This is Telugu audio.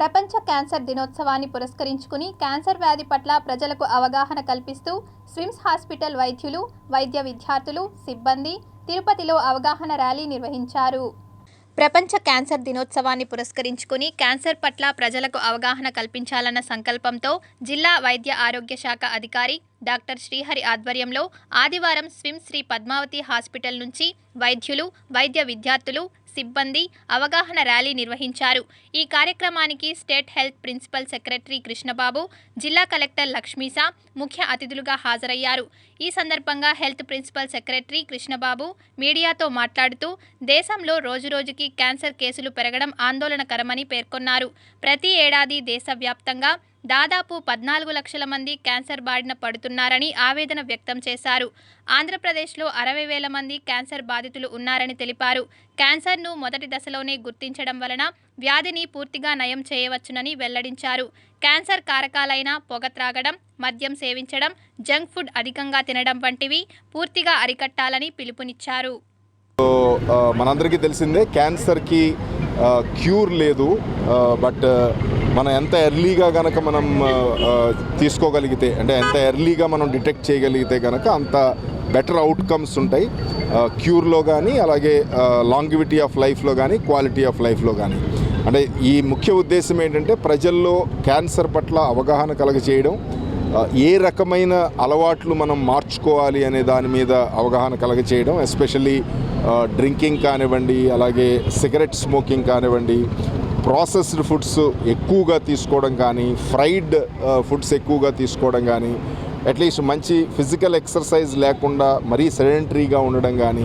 ప్రపంచ క్యాన్సర్ దినోత్సవాన్ని పురస్కరించుకుని క్యాన్సర్ వ్యాధి పట్ల ప్రజలకు అవగాహన కల్పిస్తూ స్విమ్స్ హాస్పిటల్ వైద్యులు వైద్య విద్యార్థులు సిబ్బంది తిరుపతిలో అవగాహన ర్యాలీ నిర్వహించారు. ప్రపంచ క్యాన్సర్ దినోత్సవాన్ని పురస్కరించుకుని క్యాన్సర్ పట్ల ప్రజలకు అవగాహన కల్పించాలన్న సంకల్పంతో జిల్లా వైద్య ఆరోగ్య శాఖ అధికారి డాక్టర్ శ్రీహరి ఆధ్వర్యంలో ఆదివారం స్విమ్ శ్రీ పద్మావతి హాస్పిటల్ నుంచి వైద్యులు వైద్య విద్యార్థులు సిబ్బంది అవగాహన ర్యాలీ నిర్వహించారు. ఈ కార్యక్రమానికి state health principal secretary Krishnababu జిల్లా కలెక్టర్ లక్ష్మీసా ముఖ్య అతిథులుగా హాజరయ్యారు. ఈ సందర్భంగా హెల్త్ ప్రిన్సిపల్ సెక్రటరీ కృష్ణబాబు మీడియాతో మాట్లాడుతూ దేశంలో రోజురోజుకి క్యాన్సర్ కేసులు పెరగడం ఆందోళనకరమని పేర్కొన్నారు. ప్రతి ఏడాది దేశవ్యాప్తంగా దాదాపు పద్నాలుగు లక్షల మంది క్యాన్సర్ బారిన పడుతున్నారని ఆవేదన వ్యక్తం చేశారు. ఆంధ్రప్రదేశ్లో అరవై వేల మంది క్యాన్సర్ బాధితులు ఉన్నారని తెలిపారు. క్యాన్సర్ను మొదటి దశలోనే గుర్తించడం వలన వ్యాధిని పూర్తిగా నయం చేయవచ్చునని వెల్లడించారు. క్యాన్సర్ కారకాలైన పొగ త్రాగడం మద్యం సేవించడం జంక్ ఫుడ్ అధికంగా తినడం వంటివి పూర్తిగా అరికట్టాలని పిలుపునిచ్చారు. మనందరికీ తెలిసిందే క్యాన్సర్కి క్యూర్ లేదు. బట్ మనం ఎంత ఎర్లీగా కనుక మనం తీసుకోగలిగితే అంటే ఎంత ఎర్లీగా మనం డిటెక్ట్ చేయగలిగితే కనుక అంత బెటర్ అవుట్కమ్స్ ఉంటాయి. క్యూర్లో కానీ అలాగే లాంగివిటీ ఆఫ్ లైఫ్లో కానీ క్వాలిటీ ఆఫ్ లైఫ్లో కానీ అంటే ఈ ముఖ్య ఉద్దేశం ఏంటంటే ప్రజల్లో క్యాన్సర్ పట్ల అవగాహన కలగజేయడం. ఏ రకమైన అలవాట్లు మనం మార్చుకోవాలి అనే దాని మీద అవగాహన కలగచేయడం ఎస్పెషల్లీ డ్రింకింగ్ కానివ్వండి అలాగే సిగరెట్ స్మోకింగ్ కానివ్వండి ప్రాసెస్డ్ ఫుడ్స్ ఎక్కువగా తీసుకోవడం కానీ ఫ్రైడ్ ఫుడ్స్ ఎక్కువగా తీసుకోవడం కానీ అట్లీస్ట్ మంచి ఫిజికల్ ఎక్సర్సైజ్ లేకుండా మరీ సెడెంటరీగా ఉండడం కానీ